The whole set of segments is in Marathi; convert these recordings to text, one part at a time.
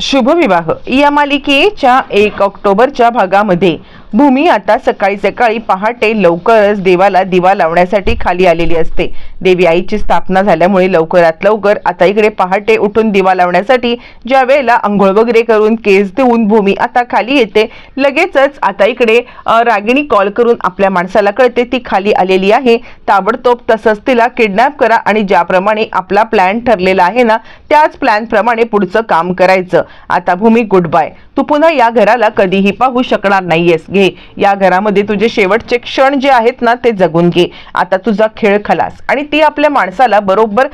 शुभविवाह. या मालिकेच्या एक ऑक्टोबरच्या भागामध्ये भूमी आता सकाळी सकाळी पहाटे लवकरच देवाला दिवा लावण्यासाठी खाली आलेली असते. देवी आईची स्थापना झाल्यामुळे लवकरात लवकर आता इकडे पहाटे उठून दिवा लावण्यासाठी ज्या वेळेला आंघोळ वगैरे करून केस देऊन भूमी आता खाली येते. लगेचच आता इकडे रागिणी कॉल करून आपल्या माणसाला कळते ती खाली आलेली आहे. ताबडतोब तसंच तिला किडनॅप करा आणि ज्याप्रमाणे आपला प्लॅन ठरलेला आहे ना त्याच प्लॅनप्रमाणे पुढचं काम करायचं. आता भूमी गुड बाय. तू पुन्हा या घराला कधीही पाहू शकणार नाहीयेस. घे. या घरामध्ये तुझे शेवटचे क्षण जे आहेत ना ते जगून घे. आता तुझा खेळ खलास. आणि ती आपल्या माणसाला बरोबर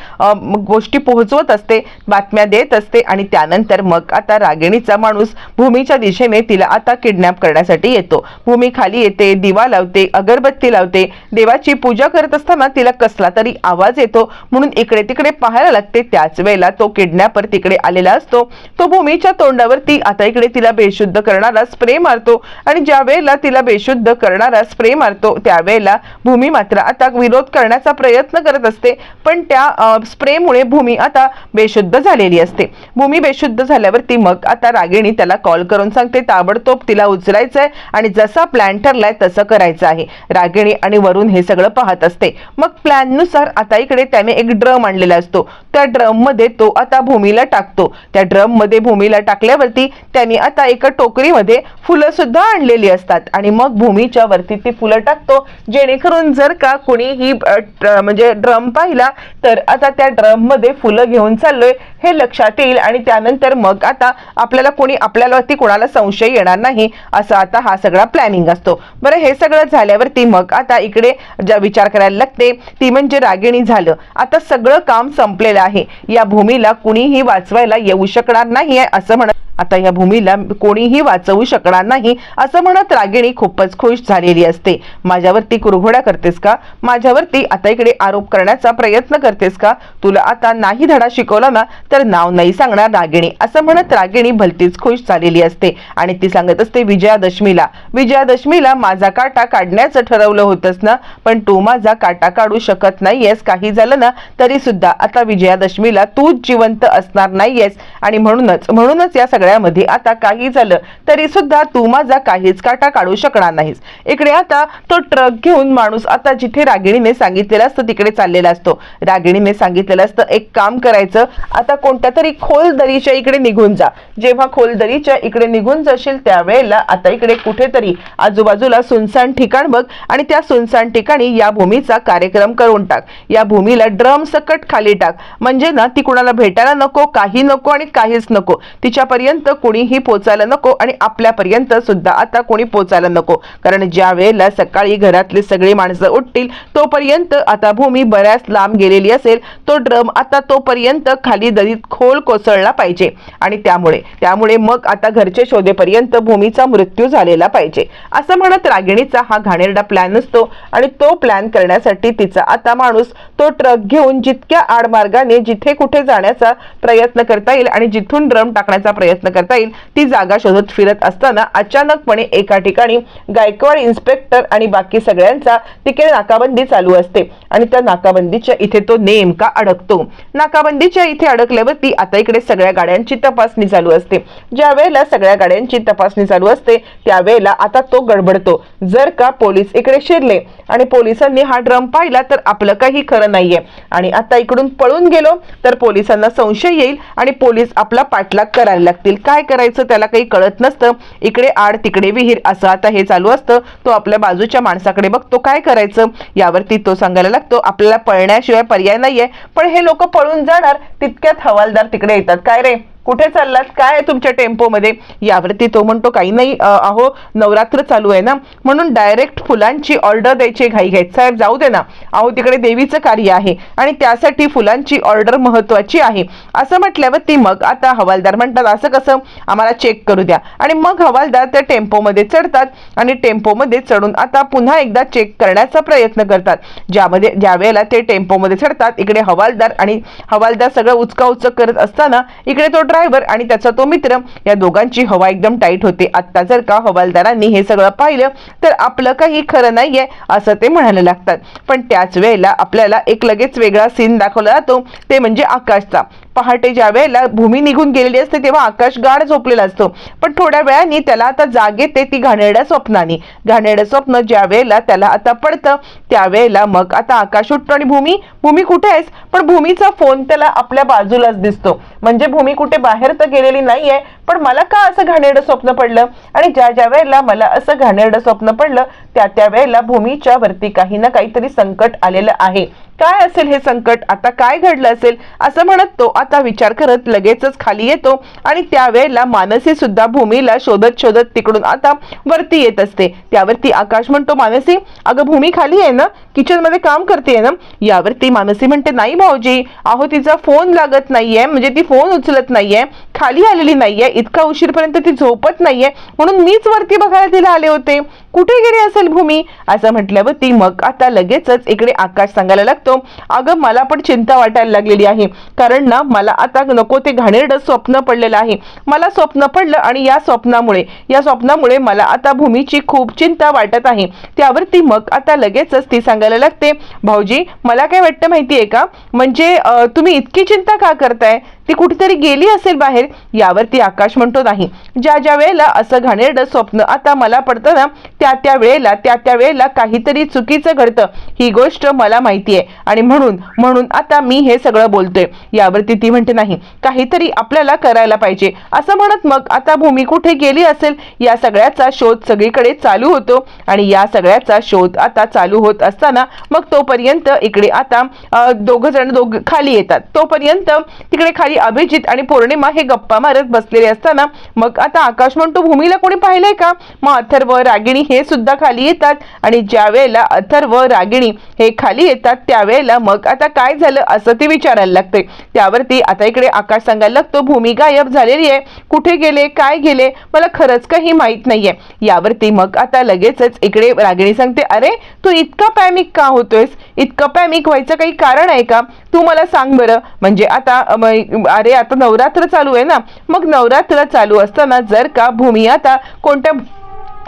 गोष्टी पोहोचवत असते बातम्या देत असते आणि त्यानंतर मग आता रागिणीचा माणूस भूमीच्या दिशेने तिला आता किडनॅप करण्यासाठी येतो. भूमी खाली येते दिवा लावते अगरबत्ती लावते. देवाची पूजा करत असताना तिला कसला तरी आवाज येतो. म्हणून इकडे तिकडे पाहायला लागते. त्याच वेळेला तो किडनॅपर तिकडे आलेला असतो. तो भूमीच्या तोंडावरती आता इकडे तिला बेशुद्ध करणारा स्प्रे मारतो आणि ज्या वेळेला तिला बेशुद्ध करणारा स्प्रे मारतो त्यावेळेला भूमी मात्र आता विरोध करण्याचा प्रयत्न करत असते. पण त्या स्प्रेमुळे भूमी आता बेशुद्ध झालेली असते. भूमी बेशुद्ध झाल्यावरती मग आता रागिणी त्याला कॉल करून सांगते ताबडतोब तिला उचलायचं आहे आणि जसा प्लॅन ठरलाय तसं करायचं आहे. रागिणी आणि वरून हे सगळं पाहत असते. मग प्लॅननुसार आता इकडे त्याने एक ड्रम आणलेला असतो. त्या ड्रममध्ये तो आता भूमीला टाकतो. त्या ड्रममध्ये भूमीला टाकल्यावरती त्याने आता एका टोकरीमध्ये फुलं सुद्धा आणलेली असतात. आणि मग भूमीच्या वरती ती फुलं टाकतो. जेणेकरून जर का कुणी ही म्हणजे ड्रम पाहिला तर आता त्या ड्रममध्ये फुलं घेऊन चाललोय हे लक्षात येईल. आणि त्यानंतर मग आता आपल्याला कोणी आपल्यावरती कोणाला संशय येणार नाही असं आता हा सगळा प्लॅनिंग असतो. बरं हे सगळं झाल्यावरती मग आता इकडे ज्या विचार करायला लागते ती म्हणजे रागिणी झालं. आता सगळं काम संपलेलं आहे. या भूमीला कुणीही वाचवायला येऊ शकणार नाहीये असं म्हणत आता या भूमीला कोणीही वाचवू शकणार नाही असं म्हणत रागिणी खूपच खुश झालेली असते. माझ्यावरती कुरघोड्या करतेस का? माझ्यावरती आता इकडे आरोप करण्याचा प्रयत्न करतेस का? तुला आता नाही धडा शिकवला ना तर नाव नाही सांगणार रागिणी असं म्हणत रागिणी भलतीच खुश झालेली असते. आणि ती सांगत असते विजयादशमीला. विजयादशमीला माझा काटा काढण्याचं ठरवलं होतंस ना? पण तू माझा काटा काढू शकत नाहीयेस. काही झालं ना तरी सुद्धा आता विजयादशमीला तूच जिवंत असणार नाहीयेस. आणि म्हणूनच म्हणूनच या सगळ्या सगळ्यामध्ये आता काही झालं तरी सुद्धा तू माझा काहीच काटा काढू शकणार नाहीस. इकडे आता तो ट्रक घेऊन माणूस आता जिथे रागिणीने सांगितलेलं असतं तिकडे चाललेला असतो. रागिणीने सांगितलेलं असतं एक काम करायचं आता कोणत्या तरी खोल दरीच्या इकडे निघून जा. जेव्हा खोल दरीच्या इकडे निघून जाशील त्यावेळेला आता इकडे कुठेतरी आजूबाजूला सुनसान ठिकाण बघ आणि त्या सुनसान ठिकाणी या भूमीचा कार्यक्रम करून टाक. या भूमीला ड्रम सकट खाली टाक. म्हणजे ना ती कुणाला भेटायला नको काही नको आणि काहीच नको. तिच्यापर्यंत कोणीही पोचायला नको आणि आपल्यापर्यंत सुद्धा आता कोणी पोचायला नको. कारण ज्या वेळेला सकाळी घरातली सगळी माणसं उठतील तोपर्यंत आता भूमी बऱ्याच लांब गेलेली असेल तो ड्रम आता तोपर्यंत खाली दरीत खोल कोसळला पाहिजे. आणि त्यामुळे त्यामुळे मग आता घरचे शोधेपर्यंत भूमीचा मृत्यू झालेला पाहिजे. असं म्हणत रागिणीचा हा घाणेरडा प्लॅन असतो आणि तो प्लॅन करण्यासाठी तिचा आता माणूस तो ट्रक घेऊन जितक्या आडमार्गाने जिथे कुठे जाण्याचा प्रयत्न करता येईल आणि जिथून ड्रम टाकण्याचा प्रयत्न करता येईल. ती जागा शोधत फिरत असताना अचानकपणे एका ठिकाणी गायकवाड इन्स्पेक्टर आणि बाकी सगळ्यांचा तिकडे नाकाबंदी चालू असते. आणि त्या नाकाबंदीच्या इथे तो नेमका अडकतो. नाकाबंदीच्या इथे अडकल्यावरती आता इकडे सगळ्या गाड्यांची तपासणी चालू असते. ज्या वेळेला सगळ्या गाड्यांची तपासणी चालू असते त्यावेळेला आता तो गडबडतो. जर का पोलीस इकडे शिरले आणि पोलिसांनी हा ड्रम पाहिला तर आपलं काही खरं नाहीये. आणि आता इकडून पळून गेलो तर पोलिसांना संशय येईल आणि पोलीस आपला पाठलाग करायला लागतील. काय करायचं त्याला काही कळत नसतं. इकडे आड तिकडे विहीर असं आता हे चालू असतं. तो आपल्या बाजूच्या माणसाकडे बघतो काय करायचं. यावरती तो सांगायला लागतो आपल्याला पळण्याशिवाय पर्याय नाहीये. पण हे लोक पळून जाणार तितक्यात हवालदार तिकडे येतात. काय रे? कुठे चाललात? काय आहे तुमच्या टेम्पोमध्ये? यावरती तो म्हणतो काही नाही अहो नवरात्र चालू आहे ना. म्हणून डायरेक्ट फुलांची ऑर्डर द्यायची घाई घ्यायची साहेब जाऊ दे ना. अहो तिकडे देवीचं कार्य आहे आणि त्यासाठी फुलांची ऑर्डर महत्वाची आहे. असं म्हटल्यावर ती मग आता हवालदार म्हणतात असं कसं? आम्हाला चेक करू द्या. आणि मग हवालदार त्या टेम्पोमध्ये चढतात आणि टेम्पोमध्ये चढून आता पुन्हा एकदा चेक करण्याचा प्रयत्न करतात. ज्यामध्ये ज्यावेळेला ते टेम्पोमध्ये चढतात इकडे हवालदार आणि हवालदार सगळं उचका उचक करत असताना इकडे तो ड्रायव्हर आणि त्याचा तो मित्र या दोघांची हवा एकदम टाईट होते. आता जर का हवालदारांनी हे सगळं पाहिलं तर आपलं काही खरं नाहीये असं ते म्हणायला लागतात. पण त्याच वेळेला आपल्याला एक लगेच वेगळा सीन दाखवला जातो. ते म्हणजे आकाशचा. पहाटे ज्या वेळेला भूमी निघून गेलेली असते तेव्हा आकाश गाढ झोपलेला असतो. पण थोड्या वेळाने त्याला आता जाग येते ती घाणेरड्या स्वप्नानी. घाणेरडं स्वप्न ज्या वेळेला त्याला आता पडतं त्यावेळेला मग आता आकाश उठतो आणि भूमी भूमी कुठे आहेस? पण भूमीचा फोन त्याला आपल्या बाजूलाच दिसतो. म्हणजे भूमी कुठे बाहेर तर गेलेली नाहीये पण मला का असं घाणेरडं स्वप्न पडलं? आणि ज्या ज्या वेळेला मला असं घाणेरडं स्वप्न पडलं त्या त्या वेळेला भूमीच्या वरती काही ना काहीतरी संकट आलेलं आहे. काय असेल हे संकट? आता काय घडलं असेल? असं म्हणत तो आता विचार करत लगेचच खाली येतो आणि त्यावेळेला मानसी सुद्धा भूमीला शोधत शोधत तिकडून आता वरती येत असते. त्यावरती आकाश म्हणतो मानसी अगं भूमी खाली आहे ना? किचनमध्ये काम करते ना? यावरती मानसी म्हणते नाही भाऊजी अहो तिचा फोन लागत नाहीये म्हणजे ती फोन उचलत नाहीये खाली आलेली नाहीये इतका उशीरपर्यंत ती झोपत नाहीये म्हणून मीच वरती बघायला तिला आले होते. कुठे गेली असेल भूमी? असं म्हटल्यावर ती मग आता लगेचच इकडे आकाश सांगायला लागतो अगं मला पण चिंता वाटायला लागलेली आहे. कारण ना मला आता नको ते घाणेरडं स्वप्न पडलेलं आहे. मला स्वप्न पडलं आणि या स्वप्नामुळे या स्वप्नामुळे मला आता भूमीची खूप चिंता वाटत आहे. त्यावर ती मग आता लगेचच ती सांगायला लागते भाऊजी मला काय वाटतं माहिती आहे का? म्हणजे तुम्ही इतकी चिंता का करताय? ती कुठेतरी गेली असेल बाहेर यावरती आकाश म्हणतो नाही. ज्या ज्या वेळेला असं घाणेरडं स्वप्न आता मला पडतं ना त्या त्या वेळेला त्या त्या वेळेला काहीतरी चुकीचं घडतं. ही गोष्ट मला माहिती आहे आणि म्हणून म्हणून आता मी हे सगळं बोलतोय. यावरती ती म्हणते नाही काहीतरी आपल्याला करायला पाहिजे. असं म्हणत मग आता भूमी कुठे गेली असेल? या सगळ्याचा शोध सगळीकडे चालू होतो. आणि या सगळ्याचा शोध आता चालू होत असताना मग तोपर्यंत इकडे आता दोघ जण दोघ खाली येतात. तोपर्यंत तिकडे खाली अभिजित आणि पौर्णिमा हे गप्पा मारत बसलेले असताना मग आता आकाश म्हणतो भूमीला कोणी पाहिलंय का? मग अथर्व रागिणी हे सुद्धा खाली येतात आणि ज्या वेळेला अथर्व रागिणी हे खाली येतात त्यावेळेला मग आता काय झालं असं ते विचारायला लागते त्यावरती आता इकडे आकाश सांगायला लागतो भूमी गायब झालेली आहे. कुठे गेले? काय गेले? मला खरंच काही माहीत नाहीये. यावरती मग आता लगेचच इकडे रागिणी सांगते अरे तू इतका पॅमिक का होतोयस? इतकं पॅमिक व्हायचं काही कारण आहे का? तू मला सांग बरं. म्हणजे आता अरे आता नवरात्र चालू आहे ना. मग नवरात्र चालू असताना जर का भूमी आता कोणत्या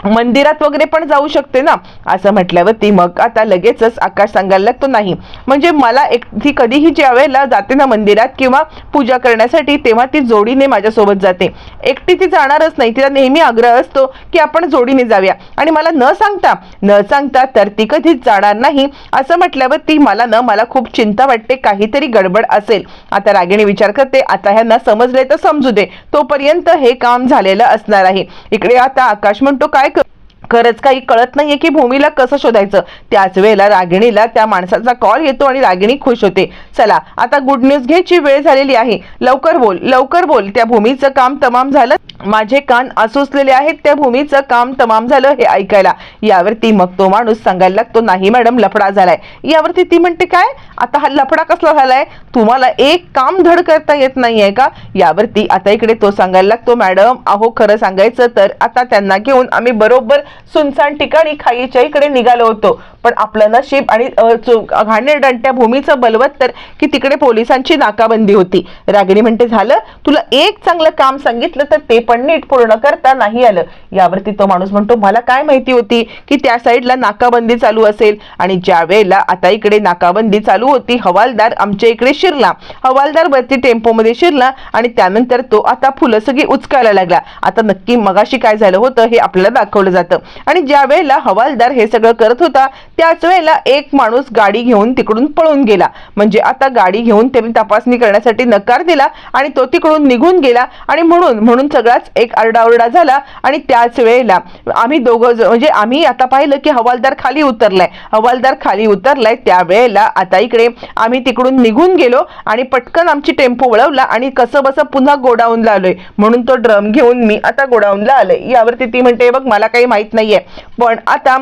मंदिरात वगैरे पण जाऊ शकते ना? असं म्हटल्यावर ती मग आता लगेचच आकाश सांगायला लागतो नाही. म्हणजे मला एक ती कधीही ज्या वेळेला जाते ना मंदिरात किंवा पूजा करण्यासाठी तेव्हा ती जोडीने माझ्यासोबत जाते. एकटी ती जाणारच नाही. तिला नेहमी आग्रह असतो की आपण जोडीने जाऊया. आणि मला न सांगता न सांगता तर ती कधीच जाणार नाही. असं म्हटल्यावर ती मला न मला खूप चिंता वाटते. काहीतरी गडबड असेल. आता रागिणी विचार करते. आता ह्यांना समजले तर समजू दे. तोपर्यंत हे काम झालेलं असणार आहे. इकडे आता आकाश म्हणतो काय खरंच काही कळत नाहीये की भूमीला कसं शोधायचं. त्याच वेळेला रागिणीला त्या माणसाचा कॉल येतो आणि रागिणी खुश होते. चला आता गुड न्यूज घ्यायची वेळ झालेली आहे. लवकर बोल लवकर बोल. त्या भूमीचं काम तमाम झालं. माझे कान असुसलेले आहेत. त्या भूमीचं काम तमाम झालं हे ऐकायला. यावरती मग तो माणूस सांगायला लागतो नाही मॅडम लफडा झालाय. यावरती ती म्हणते काय? आता हा लफडा कसला झालाय? तुम्हाला एक काम धड करता येत नाहीये का? यावरती आता इकडे तो सांगायला लागतो मॅडम अहो खरं सांगायचं तर आता त्यांना घेऊन आम्ही बरोबर सुनसान ठिकाणी खाईच्या इकडे निघालो होतो. पण आपलं नशीब आणि अ, चु- भूमीचं बलवत्तर की तिकडे पोलिसांची नाकाबंदी होती. रागिणी म्हणते झालं? तुला एक चांगलं काम सांगितलं तर ते पण नीट पूर्ण करता नाही आलं. यावरती तो माणूस म्हणतो मला काय माहिती होती की त्या साईडला नाकाबंदी चालू असेल आणि ज्या वेळेला आता इकडे नाकाबंदी चालू होती हवालदार आमच्या इकडे शिरला. हवालदार वरती टेम्पोमध्ये शिरला आणि त्यानंतर तो आता फुलं सगळी उचकायला लागला. आता नक्की मगाशी काय झालं होतं हे आपल्याला दाखवलं जातं. आणि ज्या वेळेला हवालदार हे सगळं करत होता त्याच वेळेला एक माणूस गाडी घेऊन तिकडून पळून गेला. म्हणजे आता गाडी घेऊन त्यांनी तपासणी करण्यासाठी नकार दिला आणि तो तिकडून निघून गेला आणि म्हणून म्हणून सगळाच एक आरडाओरडा झाला आणि त्याच वेळेला आम्ही दोघं म्हणजे आम्ही आता पाहिलं की हवालदार खाली उतरलाय. हवालदार खाली उतरलाय त्यावेळेला आता इकडे आम्ही तिकडून निघून गेलो आणि पटकन आमची टेम्पो वळवला आणि कसं बसं पुन्हा गोडाऊनला आलोय. म्हणून तो ड्रम घेऊन मी आता गोडाऊनला आलोय. यावरती ती म्हणते बघ मला काही माहीत नाही नाहीये. पण आता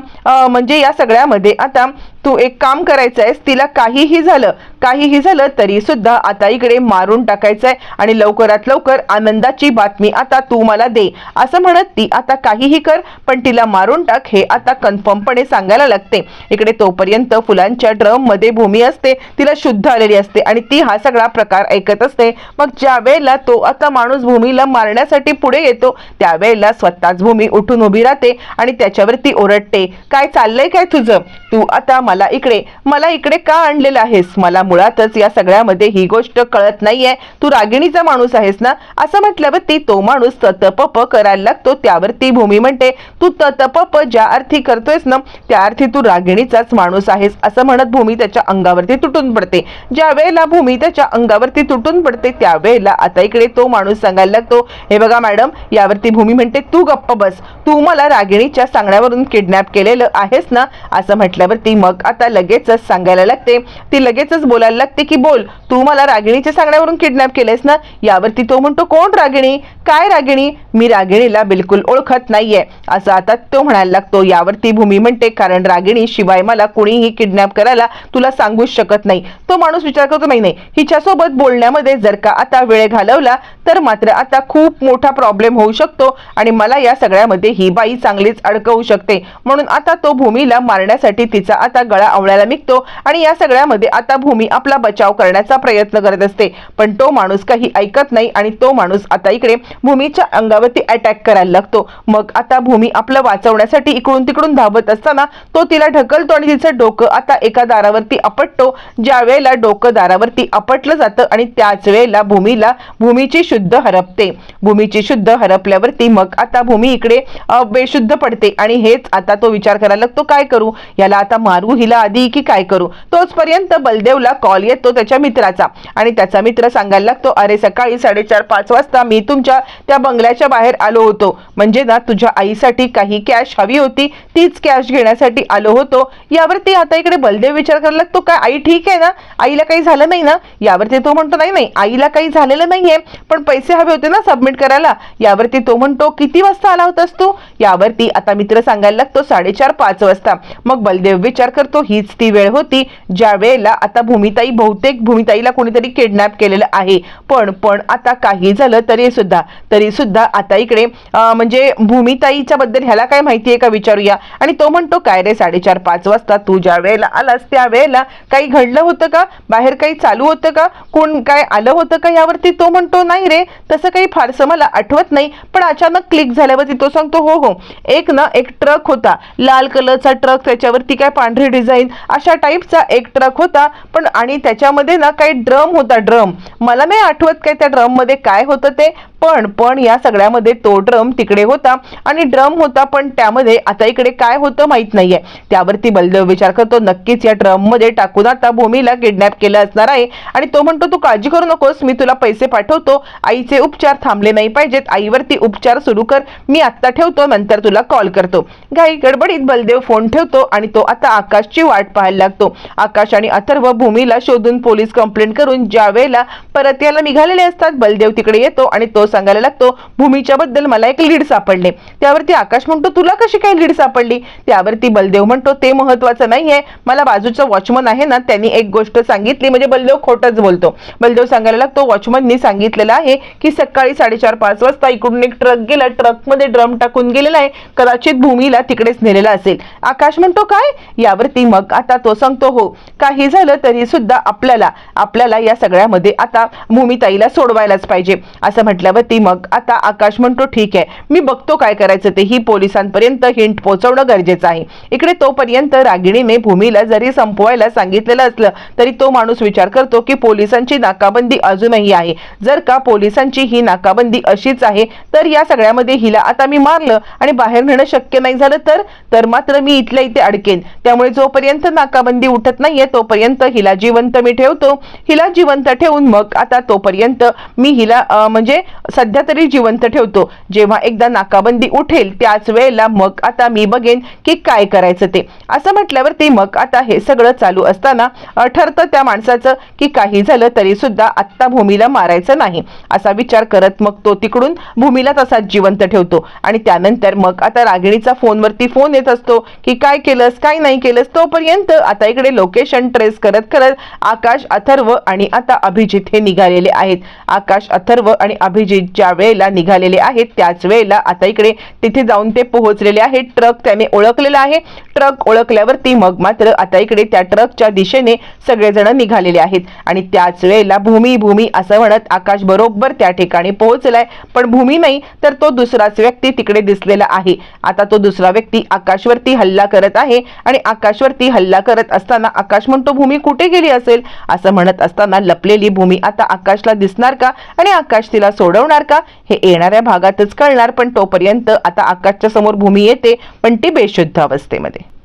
म्हणजे या सगळ्यामध्ये आता तू एक काम करायचं आहेस तिला काहीही झालं काहीही झालं तरी सुद्धा आता इकडे मारून टाकायचंय आणि लवकरात लवकर आनंदाची बातमी आता तू मला दे. असं म्हणत ती आता काहीही कर पण तिला मारून टाक हे आता कन्फर्मपणे सांगायला लागते. इकडे तोपर्यंत फुलांच्या ड्रममध्ये भूमी असते तिला शुद्ध आलेली असते आणि ती हा सगळा प्रकार ऐकत असते. मग ज्या वेळेला तो आता माणूस भूमीला मारण्यासाठी पुढे येतो त्यावेळेला स्वतःच भूमी उठून उभी राहते आणि त्याच्यावरती ओरडते काय चाललंय काय तुझं? तू आता मला इकडे मला इकडे का आणलेलं आहेस? मला मुळातच या सगळ्यामध्ये ही गोष्ट कळत नाहीये. तू रागिणीचा माणूस आहेस ना? असं म्हटल्यावरती तो माणूस ततपप करायला लागतो. त्यावर ती भूमी म्हणते तू ततपप ज्या अर्थी करतोयस ना त्या अर्थी तू रागिणीचाच माणूस आहेस. असं म्हणत भूमी त्याच्या अंगावरती तुटून पडते. ज्या वेळेला भूमी त्याच्या अंगावरती तुटून पडते त्यावेळेला आता इकडे तो माणूस सांगायला लागतो हे बघा मॅडम यावरती भूमी म्हणते तू गप्प बस. तू मला रागिणीच्या सांगण्यावरून किडनॅप केलेलं आहेस ना? असं म्हटल्यावरती मग आता लगेचच सांगायला लागते. ती लगेचच बोल बोलायला लागते की बोल तू मला रागिणीच्या सांगण्यावरून किडनॅप केलेस ना? यावरती तो म्हणतो कोण रागिणी? काय रागिणी? मी रागिणीला बिलकुल ओळखत नाहीये. असं आता तो म्हणायला लागतो. यावरती भूमी म्हणते कारण रागिणी शिवाय मला कुणीही किडनॅप करायला तुला सांगूच शकत नाही. तो माणूस विचार करतो नाही नाही हिच्यासोबत बोलण्यामध्ये जर का आता वेळ घालवला तर मात्र आता खूप मोठा प्रॉब्लेम होऊ शकतो आणि मला या सगळ्यामध्ये ही बाई चांगलीच अडकवू शकते. म्हणून आता तो भूमीला मारण्यासाठी तिचा आता गळा आवळायला निघतो आणि या सगळ्यामध्ये आता भूमी आपला बचाव करण्याचा प्रयत्न करत असते. पण तो माणूस काही ऐकत नाही आणि तो माणूस आता इकडे भूमीच्या अंगावरती अटॅक करायला लागतो. मग आता भूमी आपलं वाचवण्यासाठी इकडून तिकडून धावत असताना तो तिला ढकलतो आणि तिचं डोकं आता एका दारावरती आपटतो. ज्या वेळेला डोकं दारावरती आपटलं जातं आणि त्याच वेळेला भूमीला भूमीची शुद्ध हरपते. भूमीची शुद्ध हरपल्यावरती मग आता भूमी इकडे बेशुद्ध पडते आणि हेच आता तो विचार करायला लागतो काय करू? याला आता मारू? हिला आधी की काय करू? तोचपर्यंत बलदेवला कॉल येतो त्याच्या मित्राचा. आणि त्याचा मित्र सांगायला लागतो अरे सकाळी साडेचार पाच वाजता मी तुमच्या त्या बंगल्याच्या बाहेर आलो होतो. म्हणजे ना तुझ्या आईसाठी काही कॅश हवी होती तीच कॅश घेण्यासाठी आलो होतो. यावरती आता इकडे बलदेव विचार करायला लागतो काय आई ठीक आहे ना? आईला काही झालं नाही ना? यावरती तो म्हणतो नाही नाही आईला काही झालेलं नाहीये पण पैसे हवे होते ना सबमिट करायला. यावरती तो म्हणतो किती वाजता आला होतास तू? यावरती आता मित्र सांगायला लागतो साडेचार पाच वाजता. मग बलदेव विचार करतो हीच ती वेळ होती ज्या वेळेला आता भूमिताई बहुतेक भूमिताईला कोणीतरी किडनॅप केलेलं आहे. पण पण आता काही झालं तरी सुद्धा तरी सुद्धा आता इकडे म्हणजे भूमिताईच्या बद्दल ह्याला काय माहिती आहे का विचारूया? आणि तो म्हणतो काय रे साडेचार पाच वाजता तू ज्या वेळेला आलास त्या वेळेला काही घडलं होतं का? बाहेर काही चालू होतं का? कोण काय आलं होतं का यावरती? तो म्हणतो नाही रे तसं काही फारसं मला आठवत नाही पण अचानक क्लिक झाल्यावरती तो सांगतो हो हो एक ना एक ट्रक होता. लाल कलरचा ट्रक त्याच्यावरती काय पांढरी डिझाईन अशा टाईपचा एक ट्रक होता. पण आणि त्याच्यामध्ये ना काही ड्रम होता ड्रम. मला नाही आठवत काय त्या ड्रममध्ये काय होतं ते पण पण या सगळ्यामध्ये तो ड्रम तिकडे होता आणि ड्रम होता पण त्यामध्ये आता इकडे काय होतं माहीत नाहीये. त्यावरती बलदेव विचार करतो नक्कीच या ड्रममध्ये टाकून आता भूमीला किडनॅप केलं असणार आहे. आणि तो म्हणतो तू काळजी करू नकोस मी तुला पैसे पाठवतो. आईचे उपचार थांबले नाही पाहिजेत. आईवरती उपचार सुरू कर. मी आत्ता ठेवतो नंतर तुला कॉल करतो. घाई गडबडीत बलदेव फोन ठेवतो आणि तो आता आकाशची वाट पाहायला लागतो. आकाश आणि अथर्व भूमीला शोधून पोलीस कंप्लेंट करून ज्या वेळेला परत याला निघालेले असतात बलदेव तिकडे येतो आणि तो सांगायला लागतो भूमीच्या बद्दल मला एक लीड सापडले. त्यावरती आकाश म्हणतो तुला कशी काय लीड सापडली? त्यावरती बलदेव म्हणतो ते महत्वाचं नाहीये. मला बाजूचा वॉचमन आहे ना त्यांनी एक गोष्ट सांगितली म्हणजे बलदेव खोटच बोलतो. बलदेव सांगायला लागतो वॉचमननी सांगितलेलं आहे की सकाळी साडेचार पाच वाजता इकडून एक ट्रक गेला. ट्रकमध्ये ड्रम टाकून गेलेला आहे. कदाचित भूमीला तिकडेच नेलेला असेल. आकाश म्हणतो काय? यावरती मग आता तो सांगतो हो काही झालं तरी सुद्धा आपल्याला आपल्याला या सगळ्यामध्ये आता भूमिताईला सोडवायलाच पाहिजे. असं म्हटल्यावरती मग. आता आकाश म्हणतो ठीक आहे मी बघतो काय करायचं. ते ही पोलिसांपर्यंत हिंट पोहोचवणं गरजेचं आहे. इकडे तोपर्यंत रागिणीने भूमीला जरी संपवायला सांगितलेलं असलं तरी तो माणूस विचार करतो की पोलिसांची नाकाबंदी अजूनही आहे. जर का पोलिसांची ही नाकाबंदी अशीच आहे तर या सगळ्यामध्ये हिला आता मी मारलं आणि बाहेर नेणं शक्य नाही झालं तर तर मात्र मी इथल्या इथे अडकेन. त्यामुळे जोपर्यंत नाकाबंदी उठत नाहीये तोपर्यंत हिला जिवंत मी ठेवतो. हिला जिवंत ठेवून मग आता तोपर्यंत मी हिला म्हणजे सध्या तरी जिवंत ठेवतो. जेव्हा एकदा नाकाबंदी उठेल त्याच वेळेला मग आता मी बघेन की काय करायचं ते. असं म्हटल्यावर ते मग आता हे सगळं चालू असताना ठरतं त्या माणसाचं की काही झालं तरी सुद्धा आत्ता भूमीला मारायचं नाही. असा विचार करत मग तो तिकडून भूमीला तसाच जिवंत ठेवतो. आणि त्यानंतर मग आता रागिणीचा फोनवरती फोन येत असतो की काय केलंस काय नाही केलंस? तोपर्यंत आता इकडे लोकेशन ट्रेस करत करत करत आकाश अथर्व आणि आता अभिजित हे निघालेले आहेत. आकाश अथर्व आणि अभिजित ज्या वेळेला निघालेले आहेत त्याच वेळेला आता इकडे तिथे जाऊन ते पोहोचलेले आहेत. ट्रक त्याने ओळखलेला आहे. ट्रक ओळखल्यावरती मग मात्र आता इकडे त्या ट्रकच्या दिशेने सगळेजण निघालेले आहेत. आणि त्याच वेळेला भूमी भूमी असं म्हणत आकाश बरोबर त्या ठिकाणी पोहोचलाय. पण भूमी नाही तर तो दुसराच व्यक्ती तिकडे दिसलेला आहे. आता तो दुसरा व्यक्ती आकाशवरती हल्ला करत आहे आणि आकाशवरती हल्ला करत असताना आकाश म्हणतो भूमी कुठे गेली असेल? असं म्हणत असताना लपलेली भूमी आता आकाशला दिसणार का? आणि आकाश तिला सोडवणार का? हे येणाऱ्या भागातच कळणार पण तोपर्यंत आता आकाशच्या समोर भूमी येते पण ती बेशुद्ध अवस्थेमध्ये.